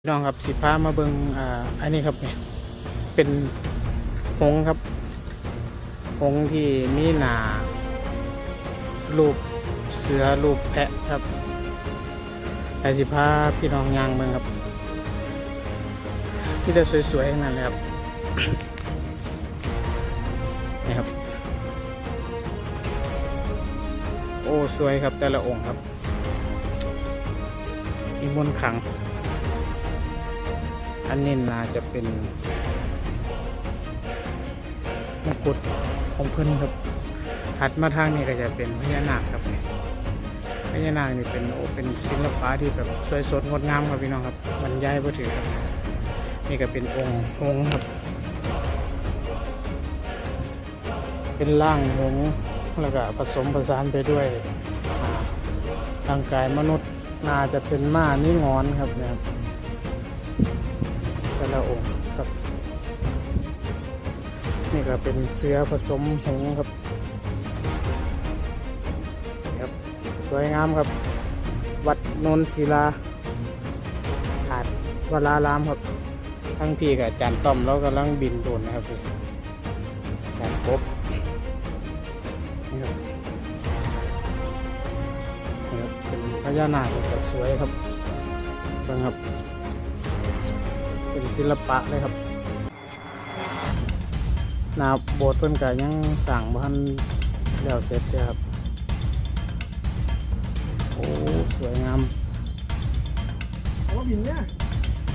พี่น้องครับสิพามาเบิงอ่าอันนี้ครับเนี่ยเป็นหงครับหงที่มีหนารูปเสือรูปแพะครับแต่สิพาพี่น้องยางเมืองครับที่จะสวยๆทั้งนั้นเลยครับนี่ครับ โอ้สวยครับแต่ละองค์ครับมีมนต์ขัง อันนี้น่าจะเป็นมงกุฎของเพิ่นครับถัดมาทางนี้ก็จะเป็นพญานาคครับเนี่ยพญานาคนี่เป็นโอเป็นศิลปะที่แบบสวยสดงดงามครับพี่น้องครับบรรยายบ่ถือครับ นี่ก็เป็นองค์หงส์ครับ เป็นร่างหงส์แล้วก็ผสมผสานไปด้วยร่างกายมนุษย์น่าจะเป็นม้านี่งอนครับเนี่ย แต่ละองค์ครับนี่ก็เป็นเสือผสมหงส์ครับครับ สวยงามครับ วัดนนศิลาหาดวลารามครับทั้งพี่กับอาจารย์ต้อมแล้วกำลังบินโดนนะครับพี่อาจารย์กบนี่ครับนี่ครับเป็นพญานาคครับสวยครับเบิ่งครับ ศิลปะเลยครับนาโบสถ์เพิ่นก็ยังสั่งบ้านแล้วเสร็จเลยครับ โอ้ สวยงามโอ้บินเนี่ย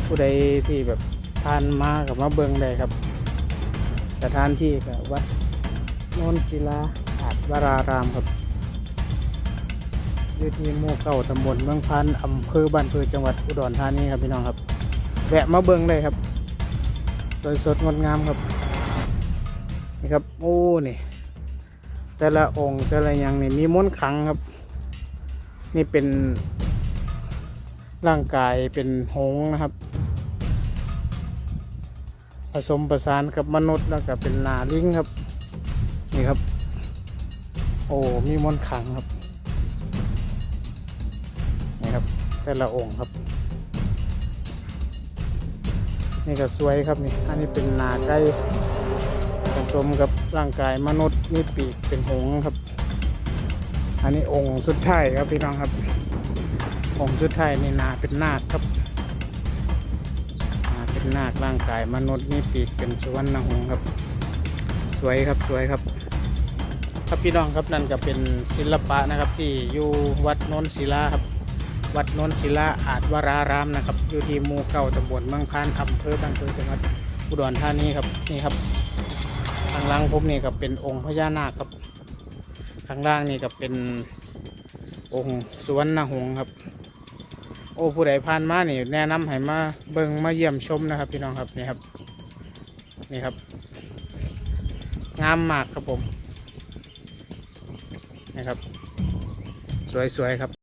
ผู้ใดที่แบบทานมากับมาเบิงได้ครับสถานที่กับวัดโนนศิลาอาจวรารามครับอยู่ที่หมู่เก้าตำบลเมืองพันอำเภอบ้านเพือจังหวัดอุดรธานีครับพี่น้องครับ แวะมาเบิงได้ครับโดยสดงดงามครับนี่ครับโอ้นี่แต่ละองค์แต่ละอย่างนี่มีมนต์ขลังครับ นี่เป็นร่างกายเป็นหงนะครับ ผสมประสานกับมนุษย์แล้วก็เป็นนาลิงครับ นี่ครับ โอ้มีมนต์ขลังครับนี่ครับ แต่ละองค์ครับ นี่ก็สวยครับนี่ อันนี้เป็นนาไก่ผสมกับร่างกายมนุษย์มีปีกเป็นหงส์ครับ อันนี้องค์สุดท้ายครับพี่น้องครับ องค์สุดท้ายนี่นาเป็นนาคครับนาเป็นนาคร่างกายมนุษย์มีปีกเป็นสวรรณหงส์ครับ สวยครับสวยครับ ครับพี่น้องครับนั่นก็เป็นศิลปะนะครับที่อยู่วัดโนนศิลาครับ วัดนนศิลาอาจวรารามนะครับ อยู่ที่หมู่เก้าตำบลเมืองพานอำเภอบางพือจังหวัดอุดรธานีครับนี่ครับข้างล่างผมนี่ก็เป็นองค์พญานาคครับข้างล่างนี่ก็เป็นองค์สุวรรณหงครับ โอ้ผู้ใดผ่านมานี่แนะนำให้มาเบิ่งมาเยี่ยมชมนะครับ พี่น้องครับนี่ครับนี่ครับ งามมากครับผมนี่ครับ สวยๆครับ